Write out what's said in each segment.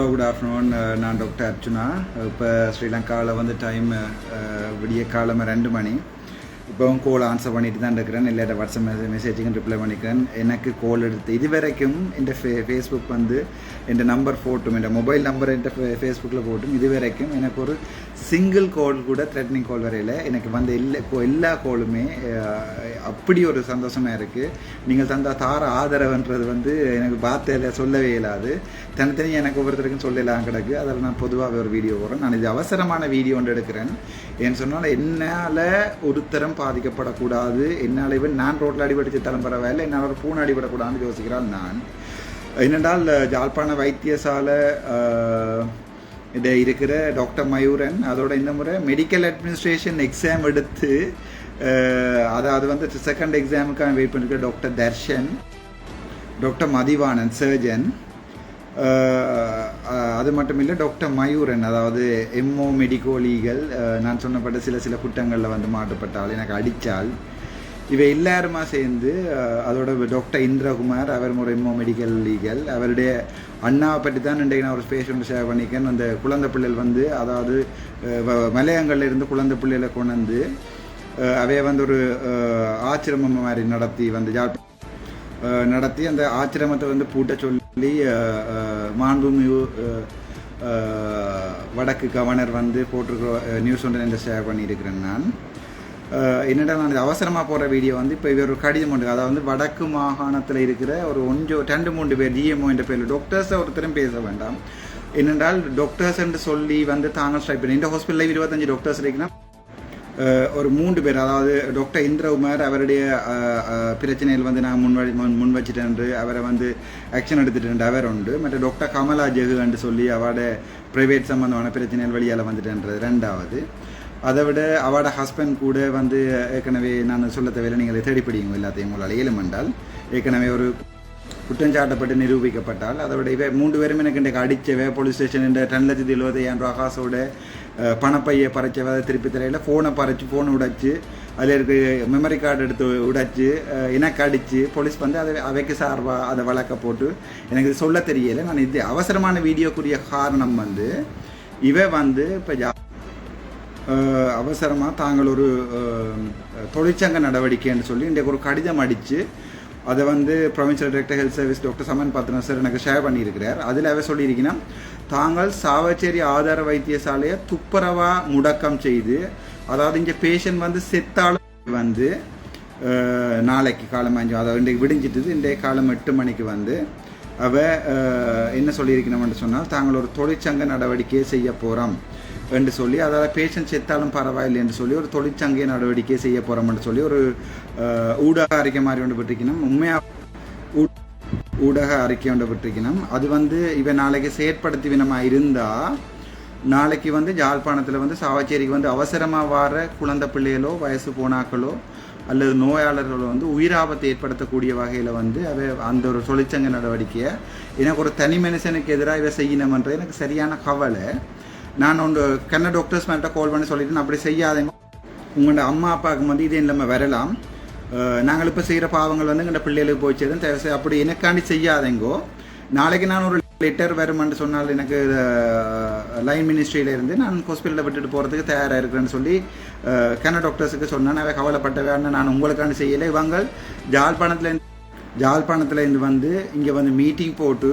Hello good afternoon நான் doctor Archuna இப்போ ஸ்ரீலங்காவில் வந்து டைம் uh, விடிய காலமே ரெண்டு மணி. இப்போவும் கோல் ஆன்சர் பண்ணிட்டு தான் இருக்கிறேன். இல்லாட்ட வாட்ஸ்அப் மெசேஜ் மெசேஜுக்கும் ரிப்ளை பண்ணிக்கிறேன். எனக்கு கோல் எடுத்து இது வரைக்கும் என் ஃபே ஃபேஸ்புக் வந்து என் நம்பர் போட்டும் என் மொபைல் நம்பர் என் ஃபேஸ்புக்கில் போட்டும் இது வரைக்கும் எனக்கு ஒரு சிங்கிள் கால் கூட த்ரெட்னிங் கால் வரையில் எனக்கு வந்த எல்லா கோ- எல்லா கோலுமே அப்படி ஒரு சந்தோஷமாக இருக்குது நீங்கள் தந்த தார ஆதரவுன்றது வந்து எனக்கு வார்த்தையில் சொல்லவே இயலாது. தனித்தனி எனக்கு ஒவ்வொருத்தருக்கும் சொல்லலாம் கிடக்கு. அதில் நான் பொதுவாக ஒரு வீடியோ வரும் நான் இது அவசரமான வீடியோ ஒன்று எடுக்கிறேன். ஏன்னு சொன்னால் என்னால் ஒருத்தரம் பாதிக்கப்படக்கூடாது. என்னால் இவன் நான் ரோட்டில் அடிபடிச்சு தரம் பரவாயில்லை. என்னால் ஒரு பூனை அடிபடக்கூடாதுன்னு யோசிக்கிறாள் நான். என்னென்றால் ஜாழ்ப்பாண வைத்தியசாலை இதை இருக்கிற டாக்டர் மயூரன் அதோட இந்த முறை மெடிக்கல் அட்மினிஸ்ட்ரேஷன் எக்ஸாம் எடுத்து அதை அதாவது வந்து செகண்ட் எக்ஸாமுக்காக வெயிட் பண்ணிருக்க doctor Darshan doctor Mathivanan surgeon அது மட்டும் இல்லை டாக்டர் மயூரன் அதாவது எம்ஓ மெடிக்கோலிகள் நான் சொன்னப்பட்ட சில சில குற்றங்களில் வந்து மாட்டுப்பட்டால் எனக்கு அடித்தால் இவை எல்லாருமா சேர்ந்து அதோட டாக்டர் இந்திரகுமார் அவர் ஒரு எம்ஓ மெடிக்கல் லீகல் அவருடைய அண்ணாவை பற்றி தான் இன்றைக்கு நான் ஒரு ஸ்பேஸ் ஒன்று ஷேர் பண்ணிக்கேன் அந்த குழந்தை பிள்ளைகள் வந்து அதாவது வ- மலையங்கள்ல இருந்து குழந்தை பிள்ளைகளை கொண்டு வந்து அவைய வந்து ஒரு ஆச்சிரமம் மாதிரி நடத்தி வந்து ஜாழ் நடத்தி அந்த ஆச்சிரமத்தை வந்து பூட்ட சொல்லி மாண்புமிகு வடக்கு கவர்னர் வந்து போட்டிருக்கிற நியூஸ் ஒன்று இந்த ஷேர் பண்ணியிருக்கிறேன் நான். என்னடா நான் இது அவசரமாக போகிற வீடியோ வந்து இப்போ இவர் ஒரு கடிதம் ஒன்று அதாவது வந்து வடக்கு மாகாணத்தில் இருக்கிற ஒரு ஒன்று ரெண்டு மூன்று பேர் டிஎம்ஓ என்ற பேரில் டாக்டர்ஸை ஒருத்தரும் பேச வேண்டாம். என்னென்றால் டாக்டர்ஸ் என்று சொல்லி வந்து தாங்கள் ஸ்ட்ரைக் பண்ணி இந்த ஹாஸ்பிட்டலில் இருபத்தஞ்சு டாக்டர்ஸ் இருக்குன்னா ஒரு மூன்று பேர் அதாவது டாக்டர் இந்திரகுமார் அவருடைய பிரச்சனையில் பிரச்சனைகள் வந்து நான் முன் முன் முன் வச்சுட்டேன் அவரை வந்து ஆக்ஷன் எடுத்துட்டேன் அவர் உண்டு. மற்ற டாக்டர் கமலா ஜெகு என்று சொல்லி அவட ப்ரைவேட் சம்மந்தமான பிரச்சனைகள் வழியால் வந்துட்டேன்றது ரெண்டாவது. அதை விட அவட ஹஸ்பண்ட் கூட வந்து ஏற்கனவே நான் சொல்ல தேவையில்லை நீங்கள் தேடி பிடிங்க எல்லாத்தையும் உங்களால். இயலும் என்றால் ஏற்கனவே ஒரு குற்றஞ்சாட்டப்பட்டு நிரூபிக்கப்பட்டால் அதோட இவ மூன்று பேரும் எனக்கு இன்றைக்கு அடித்தவ. போலீஸ் ஸ்டேஷன் இந்த ரெண்டு லட்சத்தி எழுபத்தையாயிரம் ரூபா காசோட பணப்பையை பறைச்ச வேலை திருப்பி தரையில் ஃபோனை பறைச்சு ஃபோனை உடைச்சு அதில் இருக்க மெமரி கார்டு எடுத்து உடைச்சு அஹ், எனக்கு அடித்து போலீஸ் வந்து அதை அவைக்கு சார்பாக அதை வழக்க போட்டு எனக்கு இது சொல்ல தெரியலை. நான் இது அவசரமான வீடியோக்குரிய காரணம் வந்து இவ வந்து இப்போ ஜா அவசரமாக தாங்கள் ஒரு தொழிற்சங்க நடவடிக்கைன்னு சொல்லி இன்றைக்கு ஒரு கடிதம் அடித்து அதை வந்து provincial director health service doctor Saman Pathran sir எனக்கு ஷேர் பண்ணியிருக்கிறார். அதில் அவர் சொல்லியிருக்கீங்கன்னா தாங்கள் சாவச்சேரி ஆதார வைத்தியசாலையை துப்புரவா முடக்கம் செய்து அதாவது இங்கே பேஷண்ட் வந்து செத்தாலும் வந்து நாளைக்கு காலம் அஞ்சு அதாவது இன்றைக்கு விடிஞ்சிட்டுது இன்றைய காலம் எட்டு மணிக்கு வந்து அவ என்ன சொல்லியிருக்கணும்னு சொன்னால் தாங்கள் ஒரு தொழிற்சங்க நடவடிக்கையை செய்ய போகிறோம் என்று சொல்லி அதாவது பேஷண்ட் செத்தாலும் பரவாயில்லை என்று சொல்லி ஒரு தொழிற்சங்க நடவடிக்கை செய்ய போகிறோம்னு சொல்லி ஒரு ஊடக அறிக்கை மாதிரி ஒன்று பெற்றிருக்கணும் உண்மையாக ஊடக அறிக்கை ஒன்று விட்டுருக்கணும். அது வந்து இவன் நாளைக்கு செயற்படுத்திவினமாக இருந்தால் நாளைக்கு வந்து யாழ்ப்பாணத்தில் வந்து சாவச்சேரிக்கு வந்து அவசரமாக வர குழந்தை பிள்ளைகளோ வயசு போனாக்களோ அல்லது நோயாளர்களோ வந்து உயிராபத்தை ஏற்படுத்தக்கூடிய வகையில் வந்து அவை அந்த ஒரு தொழிற்சங்க நடவடிக்கையை எனக்கு ஒரு தனி மனுஷனுக்கு எதிராக இவை செய்யணுமன்ற எனக்கு சரியான கவலை. நான் ஒன்று கண்ண டாக்டர்ஸ் மேட்ட கால் பண்ணி சொல்லிட்டு நான் அப்படி செய்யாதேங்க. உங்களோட அம்மா அப்பாவுக்கு வந்து இதே இல்லாமல் வரலாம். நாங்கள் இப்போ செய்கிற பாவங்கள் வந்து எங்கள் பிள்ளைகளுக்கு போய் சேரும். தேவை அப்படி எனக்காண்டி செய்யாதேங்கோ. நாளைக்கு நான் ஒரு லெட்டர் வருமென்று சொன்னால் எனக்கு லைன் மினிஸ்ட்ரியிலேருந்து நான் ஹாஸ்பிட்டலில் விட்டுட்டு போகிறதுக்கு தயாராக இருக்கிறேன்னு சொல்லி கன டாக்டர்ஸுக்கு சொன்னேன். அவை வேண்டாம் நான் உங்களுக்காண்டி செய்யலை. இவங்க ஜாழ்ப்பாணத்தில் ஜாழ்ப்பாணத்துலேருந்து வந்து இங்கே வந்து மீட்டிங் போட்டு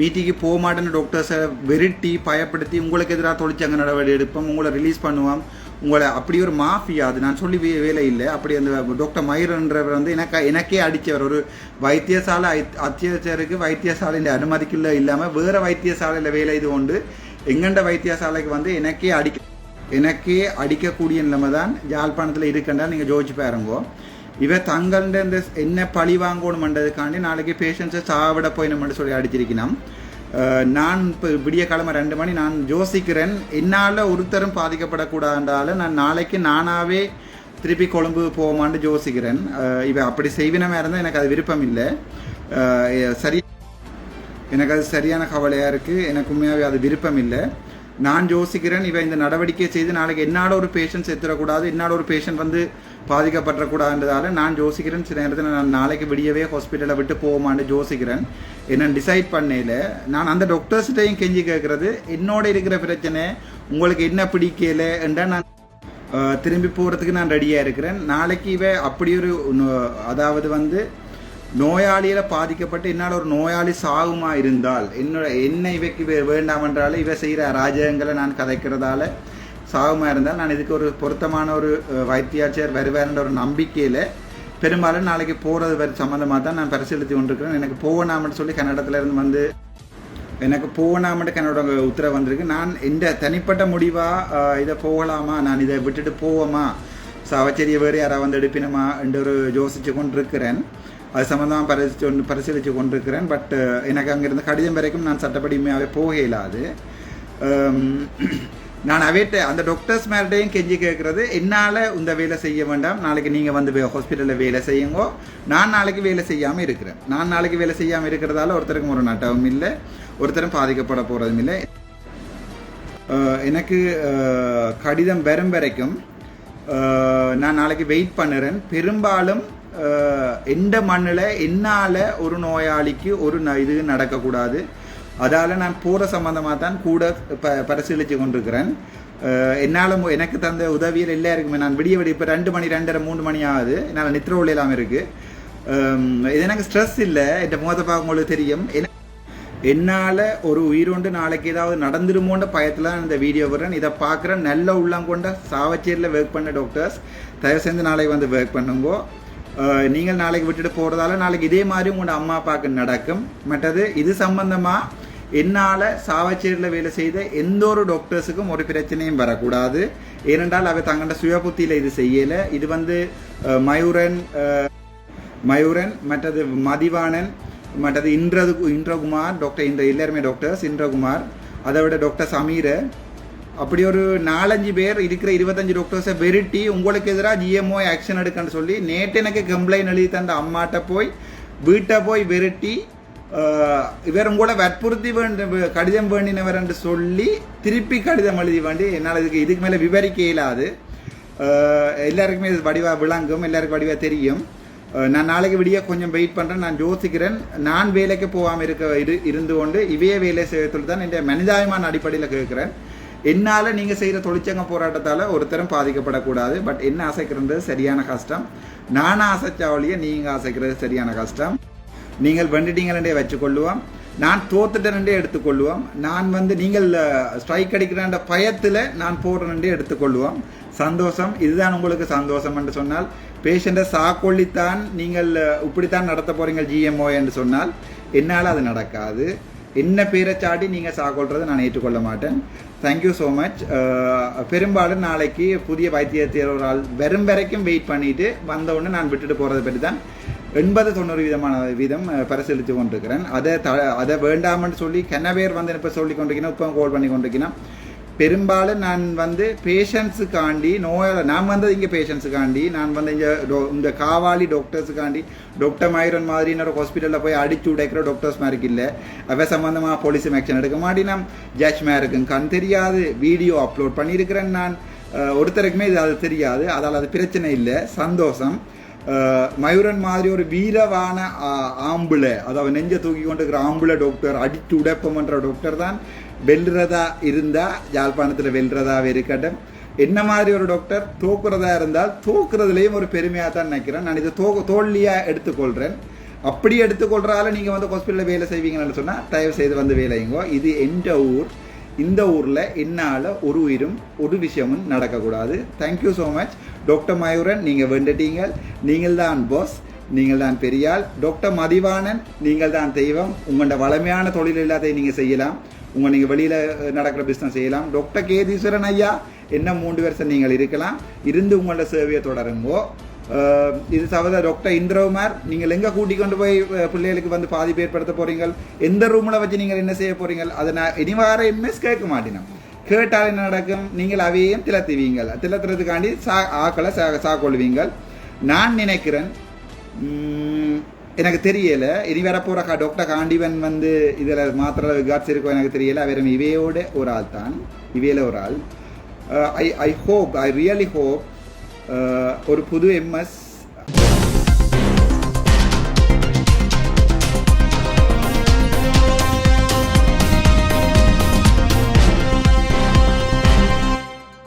மீட்டிங்கு போக மாட்டேன்னு டாக்டர்ஸை வெரிட்டி பயப்படுத்தி உங்களுக்கு எதிராக தொழிற்சங்க நடவடிக்கை எடுப்போம் உங்களை ரிலீஸ் பண்ணுவோம். உங்களை அப்படி ஒரு மாஃபியா அது நான் சொல்லி வே- வேலை இல்லை. அப்படி அந்த டாக்டர் மயூரன்றவர் வந்து எனக்கு எனக்கே அடித்தவர். ஒரு வைத்தியசாலை ஐ- வைத்தியசாலையில் வைத்தியசாலையின் அனுமதிக்குள்ள இல்லாமல் வேறு வைத்தியசாலையில் வேலை இது உண்டு. எங்கண்ட வைத்தியசாலைக்கு வந்து எனக்கே அடிக்க எனக்கே அடிக்கக்கூடிய நிலைமை தான் யாழ்ப்பாணத்தில் இருக்கண்டா நீங்கள் ஜோதிச்சு பாருங்கோ. இவ தங்கள்ட இந்த என்ன பழி வாங்கணுமன்றதுக்காண்டி நாளைக்கு பேஷண்ட்ஸை சாவிட போயினோம்னு சொல்லி அடிச்சிருக்கணும். நான் இப்போ விடிய கிழமை ரெண்டு மணி நான் யோசிக்கிறேன் என்னால் ஒருத்தரும் பாதிக்கப்படக்கூடாதால நான் நாளைக்கு நானாகவே திருப்பி கொழும்பு போமான்னு யோசிக்கிறேன். இவன் அப்படி செய்வினமாக இருந்தால் எனக்கு அது விருப்பம் இல்லை. சரி எனக்கு அது சரியான கவலையாக இருக்குது எனக்கு உண்மையாகவே அது விருப்பம் இல்லை. நான் யோசிக்கிறேன் இவன் இந்த நடவடிக்கை செய்து நாளைக்கு என்னால் ஒரு பேஷண்ட் செத்துடக்கூடாது என்னால் ஒரு பேஷண்ட் வந்து பாதிக்கப்படக்கூடாதுன்றதால நான் யோசிக்கிறேன். சில நேரத்தில் நான் நாளைக்கு விடியவே ஹாஸ்பிட்டலை விட்டு போவோமான்னு யோசிக்கிறேன். என்ன டிசைட் பண்ணையில் நான் அந்த டாக்டர்ஸ்கிட்டையும் கெஞ்சி கேட்குறது என்னோட இருக்கிற பிரச்சனை உங்களுக்கு என்ன பிடிக்கல? என்றால் நான் திரும்பி போகிறதுக்கு நான் ரெடியாக இருக்கிறேன். நாளைக்கு இவ அப்படி ஒரு அதாவது வந்து நோயாளியில் பாதிக்கப்பட்டு என்னால் ஒரு நோயாளி சாகுமா இருந்தால் என்னோட என்ன இவைக்கு வேண்டாம் என்றாலும் இவை செய்கிற அராஜகங்களை நான் கதைக்கிறதால சாகுமா இருந்தால் நான் இதுக்கு ஒரு பொருத்தமான ஒரு அஹ், வைத்தியாச்சர் வருவார்ன்ற ஒரு நம்பிக்கையில் பெரும்பாலும் நாளைக்கு போகிறது வர சம்மந்தமாக தான் நான் பரிசீலித்து கொண்டிருக்கிறேன். எனக்கு போகணாமன்னு சொல்லி கன்னடத்துலேருந்து வந்து எனக்கு போகணாமட்டு என்னோட உத்தரவு வந்திருக்கு. நான் இந்த தனிப்பட்ட முடிவாக இதை போகலாமா நான் இதை விட்டுட்டு போவோமா சாவச்சேரியை வேறு யாராவது வந்து எடுப்பினமா என்று ஒரு யோசிச்சு கொண்டிருக்கிறேன். அது சம்மந்தமாக பரிசு பரிசீலித்து கொண்டிருக்கிறேன். பட் uh, எனக்கு அங்கிருந்து கடிதம் வரைக்கும் நான் சட்டப்படி உண்மையாகவே போக இயலாது நான் அவேட்ட அந்த டாக்டர்ஸ் மேல்ட்டையும் கெஞ்சி கேட்குறது என்னால் இந்த வேலை செய்ய வேண்டாம். நாளைக்கு நீங்கள் வந்து ஹாஸ்பிட்டலில் வேலை செய்யுங்கோ. நான் நாளைக்கு வேலை செய்யாமல் இருக்கிறேன். நான் நாளைக்கு வேலை செய்யாமல் இருக்கிறதால ஒருத்தருக்கும் ஒரு நட்டவும் இல்லை. ஒருத்தரும் பாதிக்கப்பட போகிறதும் இல்லை. Uh, எனக்கு uh, கடிதம் வரும் வரைக்கும் நான் நாளைக்கு வெயிட் பண்ணுறேன். பெரும்பாலும் எந்த மண்ணில் என்னால் ஒரு நோயாளிக்கு ஒரு ந- இது நடக்கக்கூடாது. அதால் நான் போகிற சம்மந்தமாக தான் கூட ப பரிசீலித்து கொண்டிருக்கிறேன். என்னால் எனக்கு தந்த உதவியில் எல்லாருக்குமே நான் விடிய விடிய இப்போ ரெண்டு மணி ரெண்டரை மூணு மணி ஆகுது. என்னால் நித்திர ஒளி இல்லாமல் இருக்குது இது எனக்கு ஸ்ட்ரெஸ் இல்லை. என் முகத்தை பார்க்க உங்களுக்கு தெரியும். என்னால் ஒரு உயிரோண்டு நாளைக்கு ஏதாவது நடந்துருமோன்ற பயத்தில் தான் இந்த வீடியோ வரேன் இதை பார்க்குற நல்ல உள்ளம் கொண்ட சாவச்சேரியில் ஒர்க் பண்ண டாக்டர்ஸ் தயவு செஞ்சு நாளைக்கு வந்து ஒர்க் பண்ணுங்கோ. நீங்கள் நாளைக்கு விட்டுட்டு போகிறதால நாளைக்கு இதே மாதிரி உங்களோட அம்மா அப்பாவுக்கு நடக்கும். மற்றது இது சம்பந்தமாக என்னால் சாவச்சேரியில் வேலை செய்த எந்த ஒரு டாக்டர்ஸுக்கும் ஒரு பிரச்சனையும் வரக்கூடாது. ஏனென்றால் அவை தங்களோட சுயபுத்தியில் இது செய்யலை. இது வந்து மயூரன் மயூரன் மற்றது மதிவாணன் மற்றது இன்றது இந்திரகுமார் டாக்டர் இந்திர எல்லாருமே டாக்டர்ஸ் இந்திரகுமார். அதை விட டாக்டர் சமீரை அப்படி ஒரு நாலஞ்சு பேர் இருக்கிற இருபத்தஞ்சு டாக்டர்ஸை வெரிட்டி உங்களுக்கு எதிராக ஜிஎம்ஓ ஆக்ஷன் எடுக்கன்னு சொல்லி நேற்று எனக்கு கம்ப்ளைண்ட் எழுதி தந்த அம்மாட்ட போய் வீட்டை போய் வெரிட்டி இவர் உங்களை வற்புறுத்தி வேண்ட கடிதம் வேண்டினவர் என்று சொல்லி திருப்பி கடிதம் எழுதி வேண்டி என்னால் இதுக்கு இதுக்கு மேலே விவரிக்க இயலாது எல்லாருக்குமே இது வடிவாக விளங்கும் எல்லாருக்கும் வடிவாக தெரியும். நான் நாளைக்கு விடிய கொஞ்சம் வெயிட் பண்ணுறேன் நான் யோசிக்கிறேன். நான் வேலைக்கு போகாமல் இருக்க இரு இருந்து கொண்டு இவைய வேலை செய்யறதுல தான் என் மனிதாயமான அடிப்படையில் கேட்குறேன். என்னால் நீங்கள் செய்கிற தொழிற்சங்க போராட்டத்தால் ஒருத்தரும் பாதிக்கப்படக்கூடாது. பட் என்ன அசைக்கிறது சரியான கஷ்டம். நான் அசைச்சாவளியை நீங்கள் அசைக்கிறது சரியான கஷ்டம். நீங்கள் வெண்டுட்டீங்களே வச்சுக்கொள்ளுவோம். நான் தோத்துட்டேனே எடுத்துக்கொள்வோம் நான் வந்து நீங்கள் ஸ்ட்ரைக் அடிக்கிறேன்ற பயத்தில் நான் போடுறேனே எடுத்துக்கொள்வோம் சந்தோஷம். இதுதான் உங்களுக்கு சந்தோஷம் என்று சொன்னால். பேஷண்ட்டை சாக்கொள்ளித்தான் நீங்கள் இப்படித்தான் நடத்த போகிறீங்க ஜிஎம்ஓ என்று சொன்னால். என்னால் அது நடக்காது. என்ன பேரை சாட்டி நீங்கள் சாகொள்றதை நான் ஏற்றுக்கொள்ள மாட்டேன். தேங்க்யூ ஸோ மச் பெரும்பாலும் நாளைக்கு புதிய வைத்தியத்தில் ஒரு ஆள் வரும் வரைக்கும் வெயிட் பண்ணிட்டு வந்தவுடனே நான் விட்டுட்டு போகிறத பற்றி தான் எண்பது தொண்ணூறு விதமான வீதம் uh, பரிசீலித்து கொண்டிருக்கிறேன். அதை த அதை வேண்டாமன்னு சொல்லி கென்ன பேர் வந்து இப்போ சொல்லி கொண்டிருக்கணும் இப்போ கோல் பண்ணி கொண்டிருக்கணும். பெரும்பாலும் நான் வந்து பேஷண்ட்ஸுக்காண்டி நோயாள நான் வந்தது இங்கே பேஷண்ட்ஸுக்காண்டி நான் வந்து இங்கே டோ- இந்த காவாலி டாக்டர்ஸுக்காண்டி டாக்டர் மைரன் மாதிரி இன்னொரு ஹாஸ்பிட்டலில் போய் அடிச்சு உடைக்கிற டாக்டர்ஸ் மாதிரி இல்லை. அவ சம்மந்தமாக போலீஸும் ஆக்ஷன் எடுக்க மாட்டினா ஜட்ஜ் மேருக்கும் கண் தெரியாது வீடியோ அப்லோட் பண்ணியிருக்கிறேன் நான். ஒருத்தருக்குமே இது அது தெரியாது. அதால் அது பிரச்சனை இல்லை. சந்தோஷம். மயூரன் மாதிரி ஒரு வீரவான ஆம்புளை ஆம்புல அதாவது நெஞ்ச தூக்கி கொண்டு இருக்கிற ஆம்புல டாக்டர் அடித்து உடைப்பமன்ற டாக்டர் தான் வெல்றதா இருந்தா யாழ்ப்பாணத்தில் வெல்றதாவே இருக்கட்டும். என்ன மாதிரி ஒரு டாக்டர் தோக்குறதா இருந்தால் தோக்குறதுலேயும் ஒரு பெருமையாக தான் நினைக்கிறேன். நான் இதை தோ தோல்வியாக எடுத்துக்கொள்கிறேன் அப்படி எடுத்துக்கொள்றால நீங்கள் வந்து ஹாஸ்பிட்டலில் வேலை செய்வீங்கன்னு சொன்னால் தயவு செய்து வந்து வேலைங்கோ. இது எந்த ஊர்? இந்த ஊரில் என்னால் ஒரு உயிரும் ஒரு விஷயமும் நடக்கக்கூடாது. Thank you so much doctor Mayuran நீங்கள் வேண்டுட்டீங்க. நீங்கள் தான் பாஸ் நீங்கள் தான் பெரியாள். டாக்டர் மதிவாணன் நீங்கள் தான் தெய்வம். உங்களோட வளமையான தொழில் எல்லாத்தையும் நீங்கள் செய்யலாம். உங்கள் நீங்கள் வெளியில் நடக்கிற பிஸ்னஸ் செய்யலாம். டாக்டர் கேதீஸ்வரன் ஐயா என்ன மூன்று வருஷம் நீங்கள் இருக்கலாம். இருந்து உங்களோட சேவையை தொடருங்கோ. இது தவிர டாக்டர் இந்திரகுமார் நீங்கள் எங்கே கூட்டிக் கொண்டு போய் பிள்ளைகளுக்கு வந்து பாதிப்பு ஏற்படுத்த போகிறீங்கள் எந்த ரூமில் வச்சு நீங்கள் என்ன செய்ய போறீங்க அதை நான் இனி வார எம்எஸ் கேட்க மாட்டேன் கேட்டால் என்ன நடக்கும்? நீங்கள் அவையும் திளத்துவீங்கள் திலத்துறதுக்காண்டி சா ஆக்களை சா கொள்வீங்கள் நான் நினைக்கிறேன் எனக்கு தெரியல. இனி வேற போகிற கா டாக்டர் காண்டிவன் வந்து இதில் மாத்திர விகாட்ஸ் இருக்கோ எனக்கு தெரியல. அவர் இவையோட ஒரு ஆள் தான். இவையில ஒரு ஆள். I I hope I really hope ஒரு புது எம்எஸ்